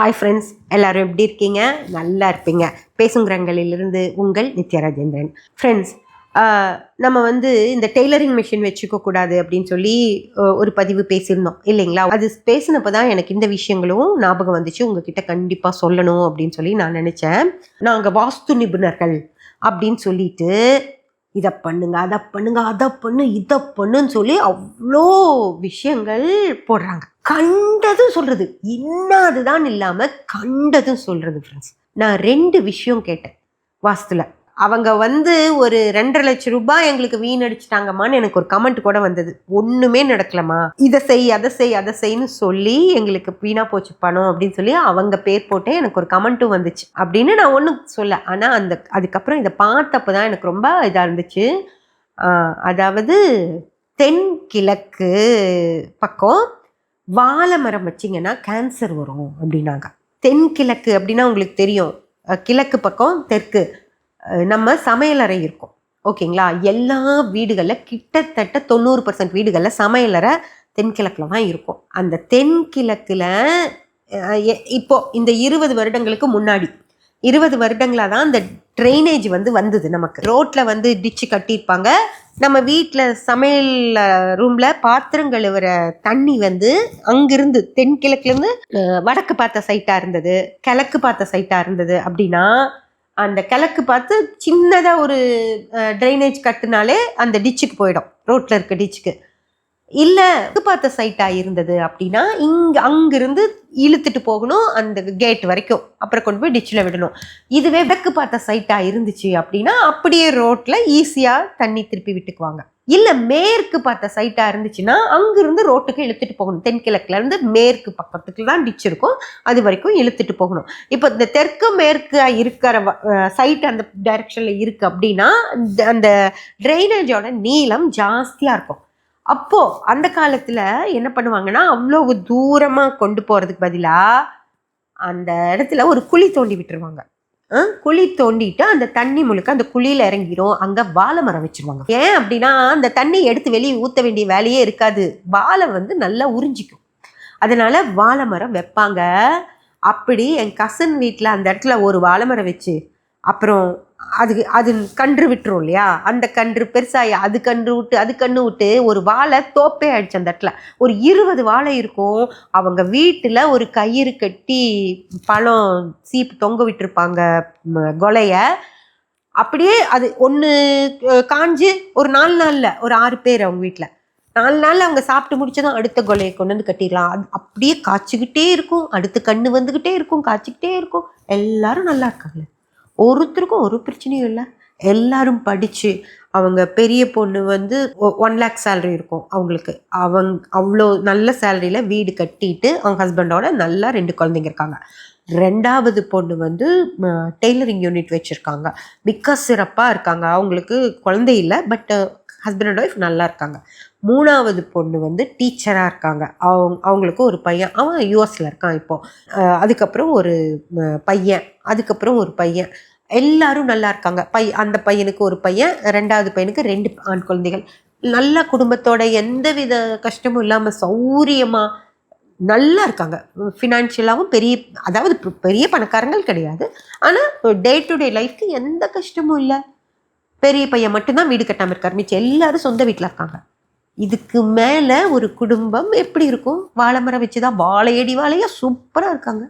Hi friends எல்லாரும் எப்படி இருக்கீங்க? நல்லா இருப்பீங்க. பேசுங்கிறங்களிலிருந்து உங்கள் நித்யராஜேந்திரன். ஃப்ரெண்ட்ஸ் நம்ம வந்து இந்த டெய்லரிங் மிஷின் வச்சுக்கக்கூடாது அப்படின்னு சொல்லி ஒரு பதிவு பேசியிருந்தோம் இல்லைங்களா? அது பேசினப்போ தான் எனக்கு இந்த விஷயங்களும் ஞாபகம் வந்துச்சு. உங்ககிட்ட கண்டிப்பாக சொல்லணும் அப்படின்னு சொல்லி நான் நினச்சேன். நாங்கள் வாஸ்து நிபுணர்கள் அப்படின்னு சொல்லிட்டு இதை பண்ணுங்க அதை பண்ணுங்க அதை பண்ணு இதை பண்ணுன்னு சொல்லி அவ்வளோ விஷயங்கள் போடுறாங்க. கண்டதும் சொல்றது. இன்னாதுதான் இல்லாம கண்டதும் சொல்றது ஃப்ரெண்ட்ஸ் நான் ரெண்டு விஷயம் கேட்டேன் வாஸ்துல. அவங்க வந்து ஒரு ரெண்டரை லட்சம் ரூபாய் எங்களுக்கு வீணடிச்சிட்டாங்கம்மான்னு எனக்கு ஒரு கமெண்ட் கூட வந்தது. ஒன்றுமே நடக்கலம்மா. இதை செய் அதை செய் அதை செய்ன்னு சொல்லி எங்களுக்கு வீணாக போச்சு பணம் அப்படின்னு சொல்லி அவங்க பேர் போட்டே எனக்கு ஒரு கமெண்ட்டும் வந்துச்சு. அப்படின்னு நான் ஒன்றும் சொல்ல. ஆனால் அந்த அதுக்கப்புறம் இதை பார்த்தப்போ தான் எனக்கு ரொம்ப இதாக இருந்துச்சு. அதாவது தென்கிழக்கு பக்கம் வாழை மரம் வச்சிங்கன்னா கேன்சர் வரும் அப்படின்னாங்க. தென்கிழக்கு அப்படின்னா உங்களுக்கு தெரியும். கிழக்கு பக்கம் தெற்கு. நம்ம சமையலறை இருக்கும். ஓகேங்களா? எல்லா வீடுகளில் கிட்டத்தட்ட தொண்ணூறு பர்சன்ட் வீடுகளில் சமையலறை தென்கிழக்கில் தான் இருக்கும். அந்த தென்கிழக்கில் இப்போ இந்த இருபது வருடங்களுக்கு முன்னாடி இருபது வருடங்களாக தான் அந்த ட்ரைனேஜ் வந்து வந்தது நமக்கு. ரோட்டில் வந்து டிச்சு கட்டியிருப்பாங்க. நம்ம வீட்டில் சமையல் ரூமில் பாத்திரம் கழுவுற தண்ணி வந்து அங்கிருந்து தென்கிழக்குலேருந்து வடக்கு பார்த்த சைட்டாக இருந்தது கிழக்கு பார்த்த சைட்டாக இருந்தது அப்படின்னா அந்த கிழக்கு பார்த்து சின்னதாக ஒரு ட்ரைனேஜ் கட்டுனாலே அந்த டிச்சுக்கு போயிடும். ரோட்டில் இருக்க டிச்சுக்கு இல்லை பார்த்த சைட்டாக இருந்தது அப்படின்னா இங்கே அங்கிருந்து இழுத்துட்டு போகணும் அந்த கேட் வரைக்கும். அப்புறம் கொண்டு போய் டிச்சில் விடணும். இதுவே வடக்கு பார்த்த சைட்டாக இருந்துச்சு அப்படின்னா அப்படியே ரோட்டில் ஈஸியாக தண்ணி திருப்பி விட்டுக்குவாங்க. இல்லை மேற்கு பார்த்த சைட்டாக இருந்துச்சுன்னா அங்கேருந்து ரோட்டுக்கு இழுத்துட்டு போகணும். தென்கிழக்குல இருந்து மேற்கு பக்கத்துக்கு தான் டிச் இருக்கும். அது வரைக்கும் இழுத்துட்டு போகணும். இப்போ இந்த தெற்கு மேற்கு இருக்கிற சைட் அந்த டைரக்ஷனில் இருக்குது அப்படின்னா இந்த- அந்த ட்ரைனேஜோட நீளம் ஜாஸ்தியாக இருக்கும். அப்போது அந்த காலத்தில் என்ன பண்ணுவாங்கன்னா அவ்வளோ தூரமாக கொண்டு போகிறதுக்கு பதிலாக அந்த இடத்துல ஒரு குழி தோண்டி விட்டுருவாங்க. குழி தோண்டிட்டு அந்த தண்ணி முழுக்க அந்த குழியில் இறங்கிடும் அங்கே வாழை மரம் வச்சுருவாங்க. ஏன் அப்படின்னா அந்த தண்ணி எடுத்து வெளியே ஊற்ற வேண்டிய வேலையே இருக்காது. வாழை வந்து நல்லா உறிஞ்சிக்கும். அதனால் வாழை மரம் வைப்பாங்க. அப்படி என் கசன் வீட்டில் அந்த இடத்துல ஒரு வாழை மரம் வச்சு அப்புறம் அது அது கன்று விட்டுரும் இல்லையா? அந்த கன்று பெருசாகி அது கன்று விட்டு அது கன்று விட்டு ஒரு வாழை தோப்பே ஆயிடுச்சு அந்த இடத்துல. ஒரு இருபது வாழை இருக்கும். அவங்க வீட்டில் ஒரு கயிறு கட்டி பழம் சீப்பு தொங்க விட்டுருப்பாங்க கொலையை. அப்படியே அது ஒன்று காஞ்சு ஒரு நாலு நாளில் ஒரு ஆறு பேர் அவங்க வீட்டில். நாலு நாள் அவங்க சாப்பிட்டு முடிச்சதும் அடுத்த கொலையை கொண்டு வந்து கட்டிடலாம். அது அப்படியே காய்ச்சிக்கிட்டே இருக்கும். அடுத்த கண்ணு வந்துக்கிட்டே இருக்கும் காய்ச்சிக்கிட்டே இருக்கும். எல்லாரும் நல்லா இருக்காங்க. ஒருத்தருக்கும் ஒரு பிரச்சனையும் இல்லை. எல்லாரும் படித்து அவங்க பெரிய பொண்ணு வந்து ஒன் லேக் சேலரி இருக்கும் அவங்களுக்கு. அவங்க அவ்வளோ நல்ல சேலரியில் வீடு கட்டிட்டு அவங்க ஹஸ்பண்டோட நல்லா ரெண்டு குழந்தைங்க இருக்காங்க. ரெண்டாவது பொண்ணு வந்து டெய்லரிங் யூனிட் வச்சுருக்காங்க. மிக்க சிறப்பாக இருக்காங்க. அவங்களுக்கு குழந்தை இல்லை பட் ஹஸ்பண்ட் அண்ட் ஒய்ஃப் நல்லா இருக்காங்க. மூணாவது பொண்ணு வந்து டீச்சராக இருக்காங்க. அவங்க அவங்களுக்கு ஒரு பையன். அவன் யூஎஸில் இருக்கான் இப்போது அதுக்கப்புறம் ஒரு பையன். அதுக்கப்புறம் ஒரு பையன். எல்லாரும் நல்லா இருக்காங்க. பை அந்த பையனுக்கு ஒரு பையன் ரெண்டாவது பையனுக்கு ரெண்டு ஆண் குழந்தைகள். நல்ல குடும்பத்தோட எந்தவித கஷ்டமும் இல்லாமல் சௌரியமாக நல்லா இருக்காங்க ஃபினான்ஷியலாகவும் பெரிய அதாவது பெரிய பணக்காரங்கள் கிடையாது. ஆனால் டே டு டே லைஃப்க்கு எந்த கஷ்டமும் இல்லை. பெரிய பையன் மட்டும்தான் வீடு கட்டாமல் இருக்கார். மிச்சம் எல்லாரும் சொந்த வீட்டில் இருக்காங்க. இதுக்கு மேலே ஒரு குடும்பம் எப்படி இருக்கும்? வாழை மரம் வச்சு தான் வாழையடி வாழையாக சூப்பராக இருக்காங்க.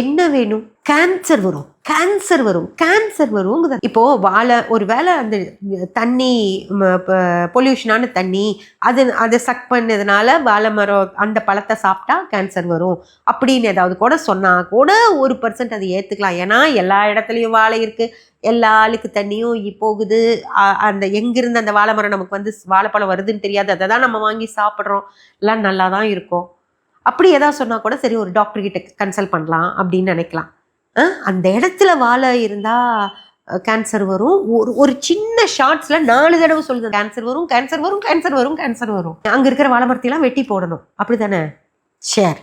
என்ன வேணும்? கேன்சர் வரும். கேன்சர் வரும். கேன்சர் வரும் இப்போ வாழை ஒரு வேளை அந்த தண்ணி பொல்யூஷனான தண்ணி அது அதை சக் பண்ணதுனால வாழை மரம் அந்த பழத்தை சாப்பிட்டா கேன்சர் வரும். அப்படின்னு ஏதாவது கூட சொன்னால் கூட ஒரு பர்சன்ட் அதை ஏற்றுக்கலாம் ஏன்னா எல்லா இடத்துலையும் வாழை இருக்குது எல்லா ஆளுக்கு தண்ணியும் போகுது. அந்த எங்கிருந்து அந்த வாழை மரம் நமக்கு வந்து வாழைப்பழம் வருதுன்னு தெரியாது. அதை தான் நம்ம வாங்கி சாப்பிட்றோம். எல்லாம் நல்லா தான் இருக்கும். அப்படி ஏதாவது சொன்னால் கூட சரி ஒரு டாக்டர்கிட்ட கன்சல்ட் பண்ணலாம் அப்படின்னு நினைக்கலாம். அந்த இடத்துல வாழை இருந்தால் கேன்சர் வரும். ஒரு ஒரு சின்ன ஷார்ட்ஸில் நாலு தடவை சொல்லுது கேன்சர் வரும் கேன்சர் வரும் கேன்சர் வரும் கேன்சர் வரும். அங்கே இருக்கிற வாழை மரத்தையெல்லாம் வெட்டி போடணும். அப்படி தானே சரி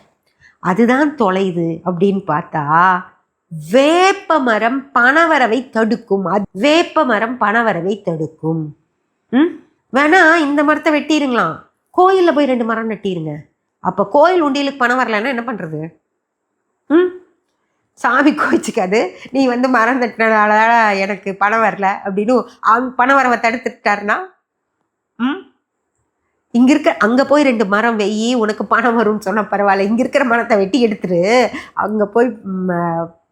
அதுதான் தொலைது அப்படின்னு பார்த்தா வேப்ப மரம் பணவரவை தடுக்கும். அது- வேப்ப மரம் பணவரவை தடுக்கும். ம்? வேணா இந்த மரத்தை வெட்டிடுங்களாம் கோயிலில் போய் ரெண்டு மரம் நட்டிடுங்க அப்போ கோயில் உண்டியலுக்கு பணம் வரலைன்னா என்ன பண்ணுறது ம்? சாமி கோச்சிக்காது நீ வந்து மரம் தட்டினதால எனக்கு பணம் வரல அப்படின்னு அவங்க பணம் வரவை தடுத்துட்டாருன்னா? ம்? இங்கே இருக்க அங்கே போய் ரெண்டு மரம் வெயி உனக்கு பணம் வரும்னு சொன்னால் பரவாயில்ல. இங்கே இருக்கிற மரத்தை வெட்டி எடுத்துரு. அங்கே போய்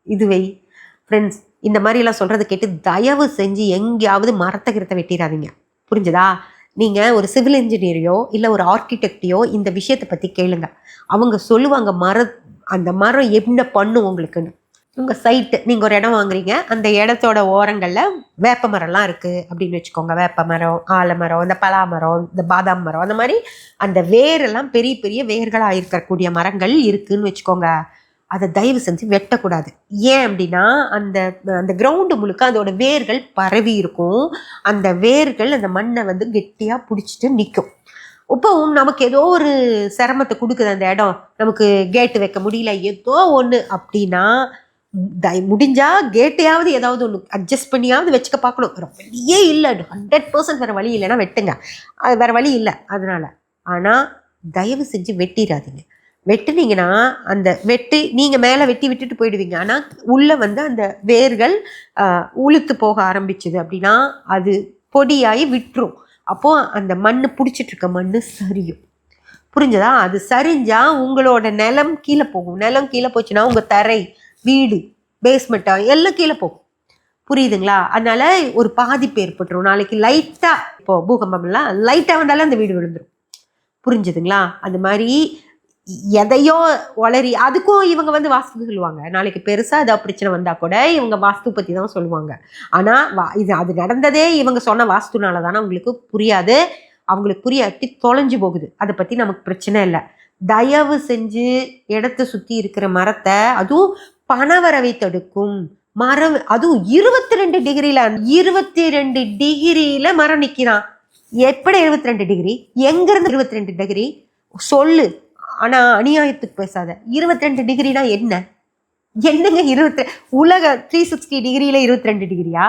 இது வெய். ஃப்ரெண்ட்ஸ் இந்த மாதிரிலாம் சொல்கிறது கேட்டு தயவு செஞ்சு எங்கேயாவது மரத்தை கிரத்தை வெட்டிடாதீங்க புரிஞ்சதா? நீங்கள் ஒரு சிவில் இன்ஜினியரையோ இல்லை ஒரு ஆர்கிடெக்டையோ இந்த விஷயத்தை பற்றி கேளுங்க. அவங்க சொல்லுவாங்க மர அந்த மரம் என்ன பண்ணும் உங்களுக்குன்னு. உங்கள் சைட்டு நீங்கள் ஒரு இடம் வாங்குறீங்க அந்த இடத்தோட ஓரங்களில் வேப்ப மரம்லாம் இருக்குது அப்படின்னு வச்சுக்கோங்க. வேப்ப மரம் ஆலமரம் இந்த பலா மரம் இந்த பாதாம் மரம் அந்த மாதிரி அந்த வேரெல்லாம் பெரிய பெரிய வேர்களாக இருக்கக்கூடிய மரங்கள் இருக்குதுன்னு வச்சுக்கோங்க. அதை தயவு செஞ்சு வெட்டக்கூடாது. ஏன் அப்படின்னா அந்த அந்த கிரவுண்டு முழுக்க அதோட வேர்கள் பரவி இருக்கும். அந்த வேர்கள் அந்த மண்ணை வந்து கெட்டியாக பிடிச்சிட்டு நிற்கும் இப்போவும் நமக்கு ஏதோ ஒரு சிரமத்தை கொடுக்குது அந்த இடம். நமக்கு கேட்டு வைக்க முடியல. ஏதோ ஒன்று அப்படின்னா தை முடிஞ்சா கேட்டையாவது ஏதாவது ஒன்று அட்ஜஸ்ட் பண்ணியாவது வச்சுக்க பார்க்கணும். வேற வழியே இல்லை. ஹண்ட்ரட் பர்சன்ட் வேறு வழி இல்லைன்னா வெட்டுங்க. அது வேறு வழி இல்லை. அதனால் ஆனால் தயவு செஞ்சு வெட்டிடாதீங்க. வெட்டுனீங்கன்னா அந்த வெட்டி நீங்கள் மேலே வெட்டி விட்டுட்டு போயிடுவீங்க. ஆனால் உள்ளே வந்து அந்த வேர்கள் உளுத்து போக ஆரம்பிச்சுது அப்படின்னா அது பொடியாகி விட்டுரும். அப்போது அந்த மண் பிடிச்சிட்ருக்க மண் சரியும். புரிஞ்சதா? அது சரிஞ்சால் உங்களோட நிலம் கீழே போகும். நிலம் கீழே போச்சுன்னா உங்கள் தரை வீடு பேஸ்மெண்ட்டாக எல்லாம் கீழே போகும். புரியுதுங்களா? அதனால ஒரு பாதிப்பு ஏற்பட்டுரும். நாளைக்கு லைட்டாக இப்போ பூகம்பம்லாம் லைட்டாக வந்தாலும் அந்த வீடு விழுந்துடும் புரிஞ்சுதுங்களா? அந்த மாதிரி எதையோ வளரி அதுக்கும் இவங்க வந்து வாஸ்து சொல்லுவாங்க. நாளைக்கு பெருசாக ஏதாவது பிரச்சனை வந்தால் கூட இவங்க வாஸ்து பற்றி தான் சொல்லுவாங்க. ஆனால் வா இது அது நடந்ததே இவங்க சொன்ன வாஸ்துனால தானே அவங்களுக்கு புரியாது. அவங்களுக்கு புரியாட்டி தொலைஞ்சு போகுது. அதை பற்றி நமக்கு பிரச்சனை இல்லை. தயவு செஞ்சு இடத்த சுற்றி இருக்கிற மரத்தை அதுவும் பணவரவை தடுக்கும் மரம் அதுவும் இருபத்தி ரெண்டு டிகிரியில் இருபத்தி ரெண்டு டிகிரியில் மரம் நிற்கிறான் எப்படி இருபத்தி ரெண்டு டிகிரி? எங்கேருந்து இருபத்தி ரெண்டு டிகிரி? சொல்லு. ஆனால் அநியாயத்துக்கு பேசாத. இருபத்தி ரெண்டு டிகிரினா என்ன? என்னங்க இருபத்தி உலக த்ரீ சிக்ஸ்டி டிகிரியில் இருபத்தி ரெண்டு டிகிரியா?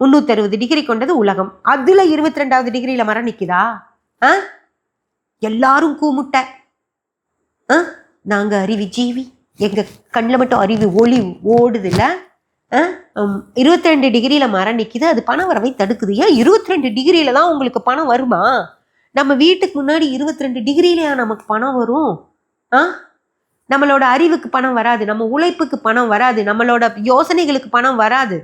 முந்நூற்றறுபது டிகிரி கொண்டது உலகம். அதில் இருபத்தி ரெண்டாவது டிகிரியில் மரம் நிற்குதா ஆ? எல்லாரும் கூமுட்ட. ஆ? நாங்கள் அறிவி ஜீவி. எங்கள் கண்ணில் மட்டும் அறிவு ஒளி ஓடுதுல்ல? இருபத்தி ரெண்டு டிகிரியில் மரம் நிற்கிது அது பணம் வரவை தடுக்குது. ஏன் இருபத்தி ரெண்டு டிகிரியில் தான் உங்களுக்கு பணம் வருமா? நம்ம வீட்டுக்கு முன்னாடி இருபத்தி ரெண்டு டிகிரியிலையா நமக்கு பணம் வரும்? ஆ? நம்மளோட அறிவுக்கு பணம் வராது நம்ம உழைப்புக்கு பணம் வராது நம்மளோட யோசனைகளுக்கு பணம் வராது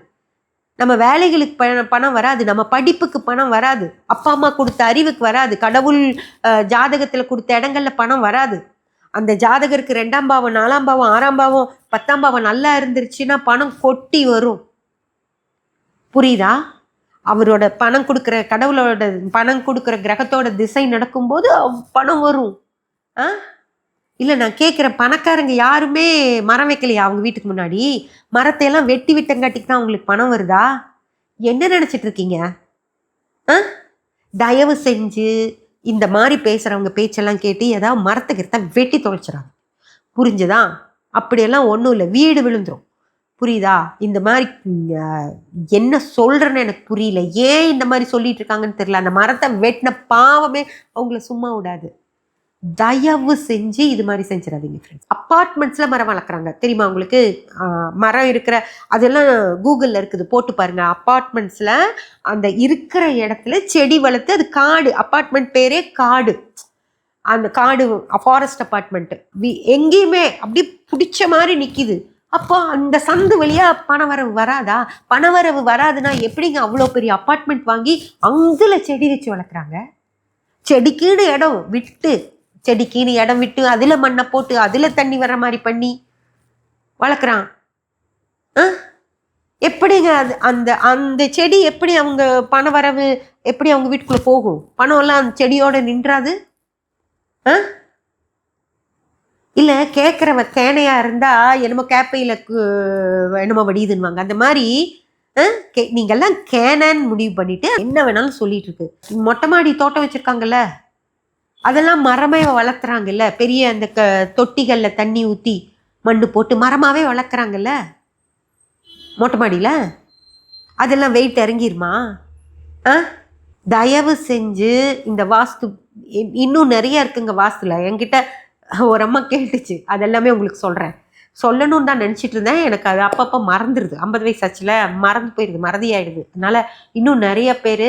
நம்ம வேலைகளுக்கு பணம் பணம் வராது நம்ம படிப்புக்கு பணம் வராது அப்பா அம்மா கொடுத்த அறிவுக்கு வராது கடவுள் ஜாதகத்தில் கொடுத்த இடங்கள்ல பணம் வராது. அந்த ஜாதகருக்கு ரெண்டாம் பாவம் நாலாம் பாவம் ஆறாம் பாவம் பத்தாம் பாவம் நல்லா இருந்துருச்சுன்னா பணம் கொட்டி வரும். புரியுதா? அவரோட பணம் கொடுக்குற கடவுளோட பணம் கொடுக்குற கிரகத்தோட திசை நடக்கும்போது பணம் வரும். ஆ? இல்லை நான் கேட்குற பணக்காரங்க யாருமே மரம் வைக்கலையா அவங்க வீட்டுக்கு முன்னாடி? மரத்தை எல்லாம் வெட்டி விட்டங்காட்டிக்கு தான் அவங்களுக்கு பணம் வருதா? என்ன நினச்சிட்டு இருக்கீங்க? ஆ? தயவு செஞ்சு இந்த மாதிரி பேசுகிறவங்க பேச்செல்லாம் கேட்டு ஏதாவது மரத்தை கிட்ட வெட்டி தொலைச்சிடாங்க புரிஞ்சுதா? அப்படியெல்லாம் ஒன்றும் இல்லை. வீடு விழுந்துரும். புரியுதா? இந்த மாதிரி என்ன சொல்கிறேன்னு எனக்கு புரியல. ஏன் இந்த மாதிரி சொல்லிட்டு இருக்காங்கன்னு தெரியல. அந்த மரத்தை வெட்டின பாவமே அவங்கள சும்மா விடாது. தயவு செஞ்சு இது மாதிரி செஞ்சிடாதீங்க ஃப்ரெண்ட்ஸ் அப்பார்ட்மெண்ட்ஸில் மரம் வளர்க்குறாங்க. தெரியுமா உங்களுக்கு? மரம் இருக்கிற அதெல்லாம் கூகுளில் இருக்குது. போட்டு பாருங்கள் அப்பார்ட்மெண்ட்ஸில் அந்த இருக்கிற இடத்துல செடி வளர்த்து அது காடு. அப்பார்ட்மெண்ட் பேரே காடு. அந்த காடு ஃபாரஸ்ட் அப்பார்ட்மெண்ட்டு வி எங்கேயுமே அப்படி பிடிச்ச மாதிரி நிற்கிது அப்போ அந்த சந்து வழியாக பணவரவு வராதா? பணவரவு வராதுன்னா எப்படிங்க அவ்வளோ பெரிய அப்பார்ட்மெண்ட் வாங்கி அங்கில் செடி வச்சு வளர்க்குறாங்க? செடிக்கீடு இடம் விட்டு செடிக்கீடு இடம் விட்டு அதில் மண்ணை போட்டு அதில் தண்ணி வர மாதிரி பண்ணி வளர்க்குறான். ஆ? எப்படிங்க அது அந்த அந்த செடி எப்படி அவங்க பண வரவு எப்படி அவங்க வீட்டுக்குள்ளே போகும்? பணம் எல்லாம் அந்த செடியோடு நின்றாது? ஆ? இல்லை கேட்குறவ கேனையாக இருந்தால் என்னமோ கேப்பையில் என்னமோ வடியுதுன்னுவாங்க. அந்த மாதிரி ஆ, கே நீங்கள்லாம் கேனன்னு முடிவு பண்ணிட்டு என்ன வேணாலும் சொல்லிட்டு இருக்கு மொட்டை மாடி தோட்டம் வச்சுருக்காங்கல்ல அதெல்லாம் மரமே வளர்த்துறாங்கல்ல. பெரிய அந்த க தொட்டிகளில் தண்ணி ஊற்றி மண்ணு போட்டு மரமாகவே வளர்க்குறாங்கல்ல. மொட்டை மாடியில்? அதெல்லாம் வெயிட் இறங்கிருமா? ஆ தயவு செஞ்சு இந்த வாஸ்து இன்னும் நிறைய இருக்குங்க வாஸ்துல. என்கிட்ட ஒரு அம்மா கேட்டுச்சு. அதெல்லாமே உங்களுக்கு சொல்கிறேன் சொல்லணும்னு தான் நினச்சிட்டு இருந்தேன். எனக்கு அது அப்பப்போ மறந்துடுது ஐம்பது வயசு ஆச்சுல மறந்து போயிடுது மறதி ஆயிடுது அதனால இன்னும் நிறைய பேர்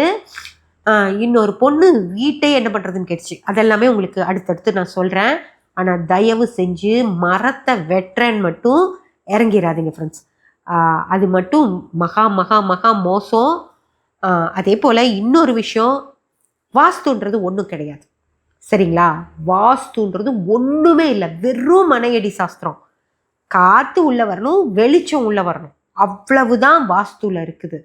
இன்னொரு பொண்ணு வீட்டே என்ன பண்ணுறதுன்னு கேட்டுச்சு. அதெல்லாமே உங்களுக்கு அடுத்தடுத்து நான் சொல்கிறேன் ஆனால் தயவு செஞ்சு மரத்தை வெட்டுறேன்னு மட்டும் இறங்கிடாதீங்க ஃப்ரெண்ட்ஸ் அது மட்டும் மகா மகா மகா மோசம். அதே போல் இன்னொரு விஷயம் வாஸ்துன்றது ஒன்றும் கிடையாது. சரிங்களா? வாஸ்துன்றது ஒன்றுமே இல்லை. வெறும் மனையடி சாஸ்திரம். காற்று உள்ளே வரணும் வெளிச்சம் உள்ளே வரணும். அவ்வளவுதான் வாஸ்துவில் இருக்குது.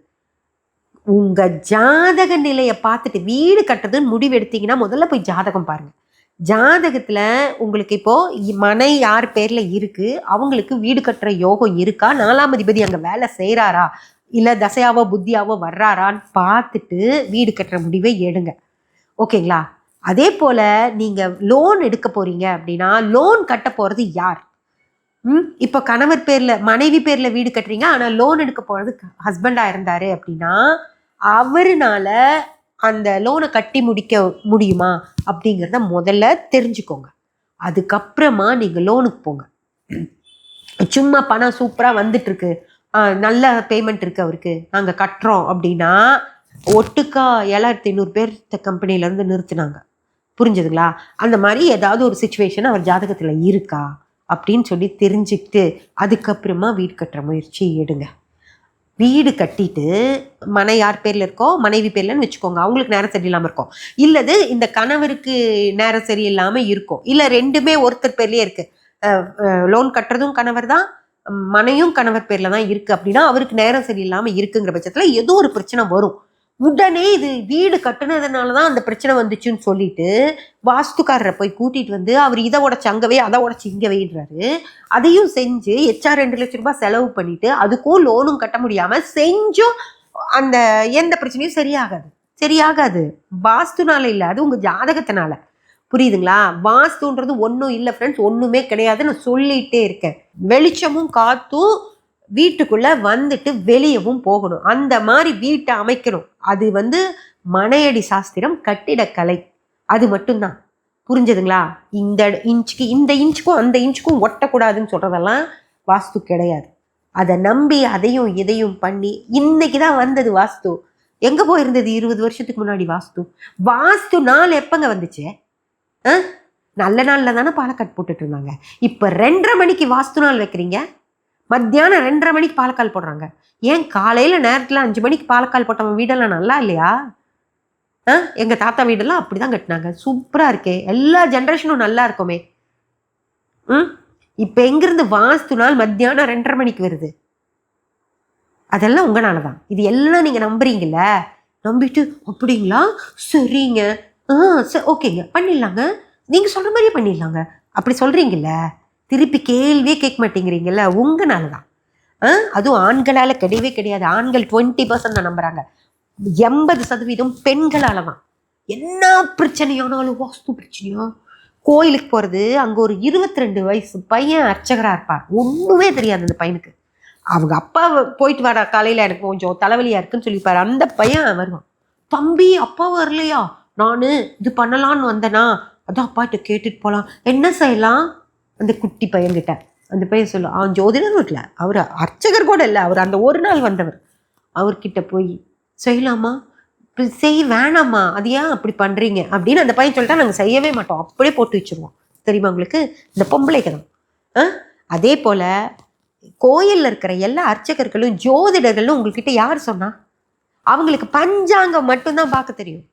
உங்கள் ஜாதக நிலையை பார்த்துட்டு வீடு கட்டுறதுன்னு முடிவு எடுத்தீங்கன்னா முதல்ல போய் ஜாதகம் பாருங்கள் ஜாதகத்தில் உங்களுக்கு இப்போது மனை யார் பேரில் இருக்குது அவங்களுக்கு வீடு கட்டுற யோகம் இருக்கா? நாலாம் அதிபதி அங்கே வேலை செய்கிறாரா இல்லை தசையாவோ புத்தியாவோ வர்றாரான்னு பார்த்துட்டு வீடு கட்டுற முடிவை எடுங்க. ஓகேங்களா? அதே போல் நீங்கள் லோன் எடுக்க போகிறீங்க அப்படின்னா லோன் கட்ட போகிறது யார்? ம்? இப்போ கணவர் பேரில் மனைவி பேரில் வீடு கட்டுறீங்க ஆனால் லோன் எடுக்க போகிறது ஹஸ்பண்டாக இருந்தார் அப்படின்னா அவருனால அந்த லோனை கட்டி முடிக்க முடியுமா அப்படிங்கிறத முதல்ல தெரிஞ்சுக்கோங்க. அதுக்கப்புறமா நீங்கள் லோனுக்கு போங்க. சும்மா பணம் சூப்பராக வந்துட்டுருக்கு. நல்ல பேமெண்ட் இருக்கு அவருக்கு. நாங்கள் கட்டுறோம் அப்படின்னா ஒட்டுக்கா ஏழாயிரத்தி ஐநூறு பேர் கம்பெனியிலேருந்து நிறுத்தினாங்க. புரிஞ்சுதுங்களா? அந்த மாதிரி ஏதாவது ஒரு சுச்சுவேஷன் அவர் ஜாதகத்தில் இருக்கா? அப்படின்னு சொல்லி தெரிஞ்சுக்கிட்டு அதுக்கப்புறமா வீடு கட்டுற முயற்சி எடுங்க. வீடு கட்டிட்டு மனை யார் பேரில் இருக்கோ மனைவி பேர்லன்னு வச்சுக்கோங்க. அவங்களுக்கு நேரம் சரியில்லாமல் இருக்கும். இல்லது இந்த கணவருக்கு நேரம் சரியில்லாமல் இருக்கும். இல்லை ரெண்டுமே ஒருத்தர் பேர்லேயே இருக்குது லோன் கட்டுறதும் கணவர் தான் மனையும் கணவர் பேரில் தான் இருக்குது அப்படின்னா அவருக்கு நேரம் சரியில்லாமல் இருக்குங்கிற பட்சத்தில் ஏதோ ஒரு பிரச்சனை வரும். உடனே இது வீடு கட்டுனதுனால தான் அந்த பிரச்சனை வந்துச்சுன்னு சொல்லிட்டு வாஸ்துக்காரரை போய் கூட்டிட்டு வந்து அவர் இதை உடச்சு அங்கவே அதை உடச்சு இங்கே வைடுறாரு அதையும் செஞ்சு எச்சா ரெண்டு லட்சம் ரூபாய் செலவு பண்ணிட்டு அதுக்கும் லோனும் கட்ட முடியாம செஞ்சும் அந்த எந்த பிரச்சனையும் சரியாகாது. சரியாகாது. வாஸ்துனால இல்லை அது உங்க ஜாதகத்தினால. புரியுதுங்களா? வாஸ்துன்றது ஒன்றும் இல்லை ஃப்ரெண்ட்ஸ் ஒன்றுமே கிடையாது நான் சொல்லிட்டே இருக்கேன். வெளிச்சமும் காத்தும் வீட்டுக்குள்ளே வந்துட்டு வெளியவும் போகணும். அந்த மாதிரி வீட்டை அமைக்கணும். அது வந்து மனையடி சாஸ்திரம் கட்டிடக்கலை. அது மட்டும்தான். புரிஞ்சதுங்களா? இந்த இன்ச்சுக்கு இந்த இன்ச்சுக்கும் அந்த இன்ச்சுக்கும் ஒட்டக்கூடாதுன்னு சொல்றதெல்லாம் வாஸ்து கிடையாது. அதை நம்பி அதையும் இதையும் பண்ணி இன்னைக்கு தான் வந்தது வாஸ்து. எங்கே போயிருந்தது இருபது வருஷத்துக்கு முன்னாடி வாஸ்து? வாஸ்து நாள் எப்பங்க வந்துச்சு? ஆ? நல்ல நாளில் தானே பாலக்காட் போட்டுட்டு இருந்தாங்க. இப்போ ரெண்டரை மணிக்கு வாஸ்து நாள் வைக்கிறீங்க? மத்தியானம் ரெண்டரை மணிக்கு பாலக்கால் போடுறாங்க. ஏன் காலையில் நேரத்தில் அஞ்சு மணிக்கு பாலக்கால் போட்டவன் வீடெல்லாம் நல்லா இல்லையா? ஆ எங்கள் தாத்தா வீடெல்லாம் அப்படி தான் கட்டினாங்க. சூப்பராக இருக்கே. எல்லா ஜென்ரேஷனும் நல்லா இருக்குமே. ம் இப்போ எங்கேருந்து வாஸ்து நாள் மத்தியானம் ரெண்டரை மணிக்கு வருது? அதெல்லாம் உங்களால தான் இது எல்லாம் நீங்கள் நம்புறீங்கல்ல? நம்பிட்டு அப்படிங்களா? சரிங்க. ஆ சரி ஓகேங்க. பண்ணிடலாங்க. நீங்கள் சொல்கிற மாதிரியே பண்ணிடலாங்க. அப்படி சொல்றீங்கல்ல? திருப்பி கேள்வியே கேட்க மாட்டேங்கிறீங்கல்ல? உங்களால தான் ஆ? அதுவும் ஆண்களால் கிடையவே கிடையாது. ஆண்கள் டுவெண்ட்டி பர்சன்ட் தான் நம்புறாங்க. எண்பது சதவீதம் பெண்களால தான் என்ன பிரச்சனையானாலும் வாஸ்து பிரச்சனையா? கோயிலுக்கு போகிறது அங்கே ஒரு இருபத்தி ரெண்டு வயசு பையன் அர்ச்சகராக இருப்பார் ஒன்றுமே தெரியாது அந்த பையனுக்கு. அவங்க அப்பா போயிட்டு வாடா காலையில் எனக்கு கொஞ்சம் தலைவலியாக இருக்குன்னு சொல்லிப்பார். அந்த பையன் வருவான். தம்பி அப்பா வரலையா? நான் இது பண்ணலான்னு வந்தேனா? அதான் அப்பாட்ட கேட்டுட்டு போகலாம் என்ன செய்யலாம் அந்த குட்டி பையன்கிட்ட. அந்த பையன் சொல்லும் அவன் ஜோதிடர் வீட்டில் அவர் அர்ச்சகர் கூட இல்லை. அவர் அந்த ஒரு நாள் வந்தவர். அவர்கிட்ட போய் செய்யலாமா? இப்படி செய் வேணாமா? அது ஏன் அப்படி பண்ணுறீங்க அப்படின்னு அந்த பையன் சொல்லிட்டா நாங்கள் செய்யவே மாட்டோம். அப்படியே போட்டு வச்சுருவோம். தெரியுமா உங்களுக்கு? இந்த பொம்பளைக்கு தான் ஆ? அதே போல் கோயிலில் இருக்கிற எல்லா அர்ச்சகர்களும் ஜோதிடர்களும் உங்கள்கிட்ட யார் சொன்னா? அவங்களுக்கு பஞ்சாங்கம் மட்டும்தான் பார்க்க தெரியும்.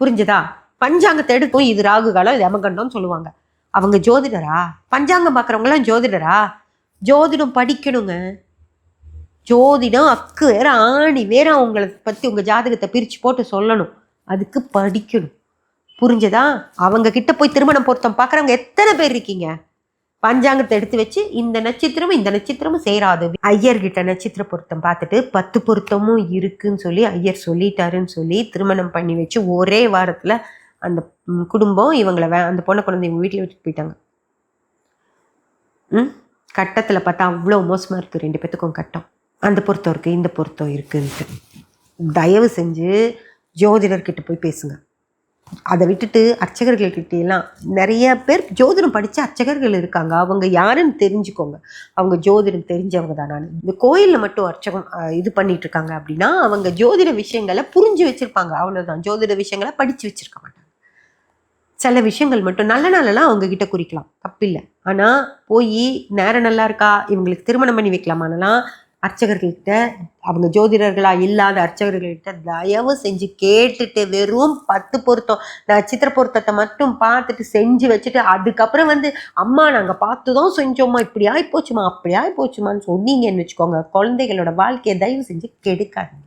புரிஞ்சதா? பஞ்சாங்கத்தை எடுக்கும் இது ராகு காலம் இது எமகண்டம்னு சொல்லுவாங்க. அவங்க ஜோதிடரா? பஞ்சாங்கம் பார்க்குறவங்களாம் ஜோதிடரா? ஜோதிடம் படிக்கணுங்க. ஜோதிடம் அக்கு வேற ஆணி வேற அவங்கள பற்றி உங்கள் ஜாதகத்தை பிரித்து போட்டு சொல்லணும். அதுக்கு படிக்கணும். புரிஞ்சதா? அவங்க கிட்ட போய் திருமணம் பொருத்தம் பார்க்குறவங்க எத்தனை பேர் இருக்கீங்க? பஞ்சாங்கத்தை எடுத்து வச்சு இந்த நட்சத்திரமும் இந்த நட்சத்திரமும் சேராது. ஐயர்கிட்ட நட்சத்திர பொருத்தம் பார்த்துட்டு பத்து பொருத்தமும் இருக்குன்னு சொல்லி ஐயர் சொல்லிட்டாருன்னு சொல்லி திருமணம் பண்ணி வச்சு ஒரே வாரத்தில் அந்த குடும்பம் இவங்களை வே அந்த பொண்ணை கொண்டு வந்து இவங்க வீட்டில் விட்டுட்டு போயிட்டாங்க. ம்? கட்டத்தில் பார்த்தா அவ்வளோ மோசமாக இருக்குது ரெண்டு பேத்துக்கும் கட்டம். அந்த பொருத்தம் இருக்குது இந்த பொருத்தம் இருக்குன்ட்டு. தயவு செஞ்சு ஜோதிடர்கிட்ட போய் பேசுங்க. அதை விட்டுட்டு அர்ச்சகர்கள்கிட்ட எல்லாம் நிறைய பேர் ஜோதிடம் படித்த அர்ச்சகர்கள் இருக்காங்க. அவங்க யாருன்னு தெரிஞ்சுக்கோங்க. அவங்க ஜோதிடம் தெரிஞ்சவங்க தான் நான். இந்த கோயிலில் மட்டும் அர்ச்சகம் இது பண்ணிட்டு இருக்காங்க அப்படின்னா அவங்க ஜோதிட விஷயங்களை புரிஞ்சு வச்சுருப்பாங்க. அவ்வளோதான் ஜோதிட விஷயங்களை படித்து வச்சுருக்க மாட்டாங்க. சில விஷயங்கள் மட்டும். நல்ல நாளெல்லாம் அவங்கக்கிட்ட குறிக்கலாம். தப்பில்லை. ஆனால் போய் நேரம் நல்லா இருக்கா? இவங்களுக்கு திருமணம் பண்ணி வைக்கலாமானலாம் அர்ச்சகர்கள்கிட்ட அவங்க ஜோதிடர்களா இல்லாத அர்ச்சகர்கள்கிட்ட தயவு செஞ்சு கேட்டுட்டு வெறும் பத்து பொருத்தம் நட்சத்திர பொருத்தத்தை மட்டும் பார்த்துட்டு செஞ்சு வச்சுட்டு அதுக்கப்புறம் வந்து அம்மா நாங்கள் பார்த்து தான் செஞ்சோம்மா. இப்படி ஆகி போச்சுமா அப்படி ஆகி போச்சுமான்னு சொன்னீங்கன்னு வச்சுக்கோங்க. குழந்தைகளோட வாழ்க்கையை தயவு செஞ்சு கெடுக்காதீங்க.